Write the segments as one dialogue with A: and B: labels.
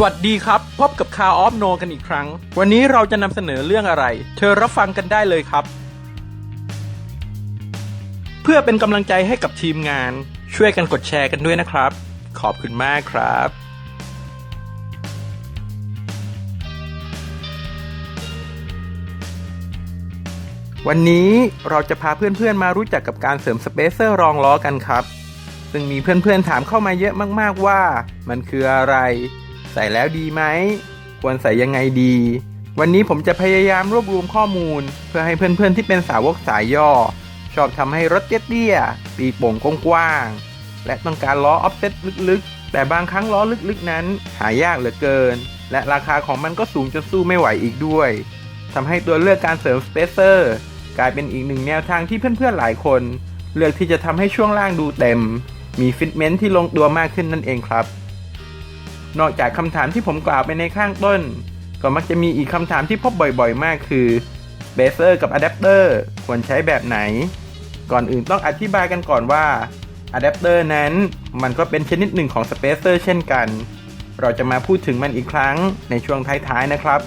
A: สวัสดีครับ พบกับคาออฟโนกันอีกครั้ง วันนี้เราจะนำเสนอเรื่องอะไร เธอรับฟังกันได้เลยครับ เพื่อเป็นกำลังใจให้กับทีมงาน ช่วยกันกดแชร์กันด้วยนะครับ ขอบคุณมากครับ วันนี้เราจะพาเพื่อนๆมารู้จักกับการเสริมสเปเซอร์รองล้อกันครับ ซึ่งมีเพื่อนๆถามเข้ามาเยอะมากๆว่า มันคืออะไร ส่แล้วดีไหม ควรใส่ยังไงดี วันนี้ผมจะพยายามรวบรวมข้อมูล เพื่อให้เพื่อนๆที่เป็นสาวกสายย่อ ชอบทำให้รถเตี้ยๆตีโป่งกว้างๆและต้องการล้อออฟเซ็ตลึกๆ แต่บางครั้งล้อลึกๆนั้น หายากเหลือเกิน และราคาของมันก็สูงจนสู้ไม่ไหวอีกด้วยทำให้ตัวเลือกการเสริมสเปเซอร์กลายเป็นอีกหนึ่งแนวทางที่เพื่อนๆหลายคน เลือกที่จะทำให้ช่วงล่างดูเต็ม มีฟิตเมนต์ที่ลงตัวมากขึ้นนั่นเองครับ นอกจากคำถามที่ผมกล่าวไปในข้างต้น ก็มักจะมีอีกคำถามที่พบบ่อยๆ มากคือเบสเซอร์กับอะแดปเตอร์ควรใช้แบบไหน ก่อนอื่นต้องอธิบายกันก่อนว่าอะแดปเตอร์นั้นมันก็เป็นชนิดหนึ่งของสเปเซอร์เช่นกัน เราจะมาพูดถึงมันอีกครั้งในช่วงท้ายๆนะครับ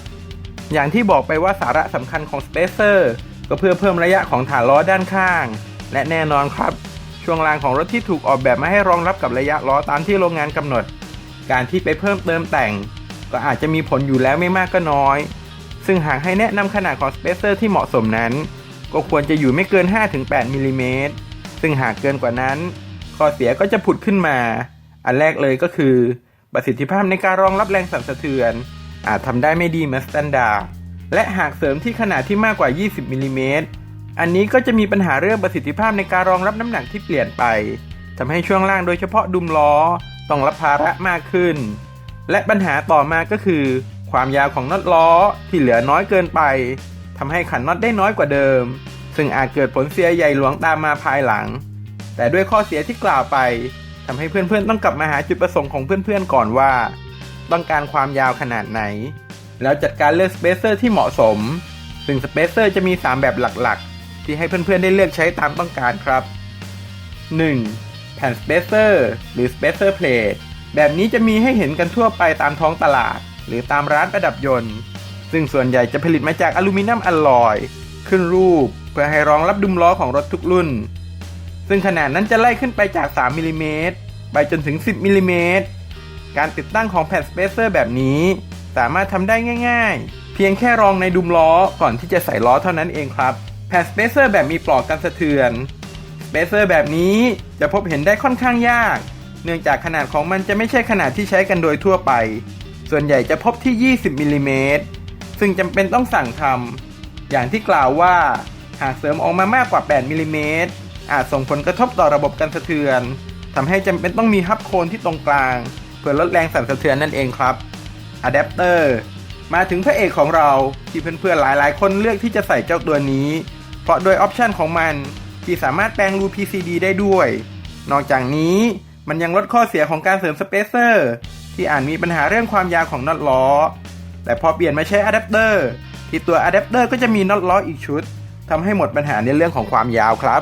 A: อย่างที่บอกไปว่าสาระสำคัญของสเปเซอร์ก็เพื่อเพิ่มระยะของฐานล้อด้านข้าง และแน่นอนครับ ช่วงล่างของรถที่ถูกออกแบบมาให้รองรับกับระยะล้อตามที่โรงงานกำหนด การที่ไปเพิ่มเติมแต่ง ก็อาจจะมีผลอยู่แล้วไม่มากก็น้อย ซึ่งหากให้แนะนำขนาดของสเปเซอร์ที่เหมาะสมนั้น ก็ควรจะอยู่ไม่เกิน 5-8มิลลิเมตรซึ่งหากเกินกว่านั้น ข้อเสียก็จะผุดขึ้นมา อันแรกเลยก็คือ ประสิทธิภาพในการรองรับแรงสั่นสะเทือน อาจทำได้ไม่ดีเหมือนสแตนดาร์ดและหากเสริมที่ขนาดที่มากกว่า 20มิลลิเมตรอันนี้ก็จะมีปัญหาเรื่องประสิทธิภาพในการรองรับน้ำหนักที่เปลี่ยนไปทำให้ช่วงล่างโดยเฉพาะดุมล้อ ต้องรับภาระมากขึ้น และปัญหาต่อมาก็คือ ความยาวของน็อตล้อที่เหลือน้อยเกินไปทำให้ขันน็อตได้น้อยกว่าเดิม ซึ่งอาจเกิดผลเสียใหญ่หลวงตามมาภายหลัง แต่ด้วยข้อเสียที่กล่าวไปทำให้เพื่อนๆต้องกลับมาหาจุดประสงค์ของเพื่อนๆก่อนว่า ต้องการความยาวขนาดไหน แล้วจัดการเลือกสเปเซอร์ที่เหมาะสม ซึ่งสเปเซอร์จะมี 3 แบบหลักๆ ที่ให้เพื่อนๆได้เลือกใช้ตามต้องการครับ 1. แผ่นสเปเซอร์หรือสเปเซอร์เพลทแบบนี้จะมีให้เห็นกันทั่วไปตามท้องตลาด หรือตามร้านประดับยนต์ ซึ่งส่วนใหญ่จะผลิตมาจากอลูมิเนียมอลลอย ขึ้นรูปเพื่อให้รองรับดุมล้อของรถทุกรุ่น ซึ่งขนาดนั้นจะไล่ขึ้นไปจาก 3มิลลิเมตรไปจนถึง 10มิลลิเมตรการติดตั้งของแผ่นสเปเซอร์แบบนี้ สามารถทำได้ง่ายๆ เพียงแค่รองในดุมล้อก่อนที่จะใส่ล้อเท่านั้นเองครับ แผ่นสเปเซอร์แบบมีปลอกกันสะเทือน เปเซอร์แบบนี้จะพบเห็นได้ค่อนข้างยาก เนื่องจากขนาดของมันจะไม่ใช่ขนาดที่ใช้กันโดยทั่วไป ส่วนใหญ่จะพบที่ 20มิลลิเมตรซึ่งจำเป็นต้องสั่งทำอย่างที่กล่าวว่า หากเสริมออกมามากกว่า 8มิลลิเมตรอาจส่งผลกระทบต่อระบบกันสะเทือนทำให้จำเป็นต้องมีฮับโคนที่ตรงกลาง เพื่อลดแรงสั่นสะเทือนนั่นเองครับอะแดปเตอร์มาถึงพระเอกของเราที่เพื่อนๆหลายๆ คนเลือกที่จะใส่เจ้าตัวนี้ เพราะโดยออปชันของมัน ที่สามารถแปลงรู PCB ได้ด้วย นอกจากนี้มันยังลดข้อเสียของการเสริมสเปเซอร์ที่อาจมีปัญหาเรื่องความยาวของน็อตล้อ แต่พอเปลี่ยนมาใช้อะแดปเตอร์ที่ตัวอะแดปเตอร์ก็จะมีน็อตล้ออีกชุดทำให้หมดปัญหาในเรื่องของความยาวครับ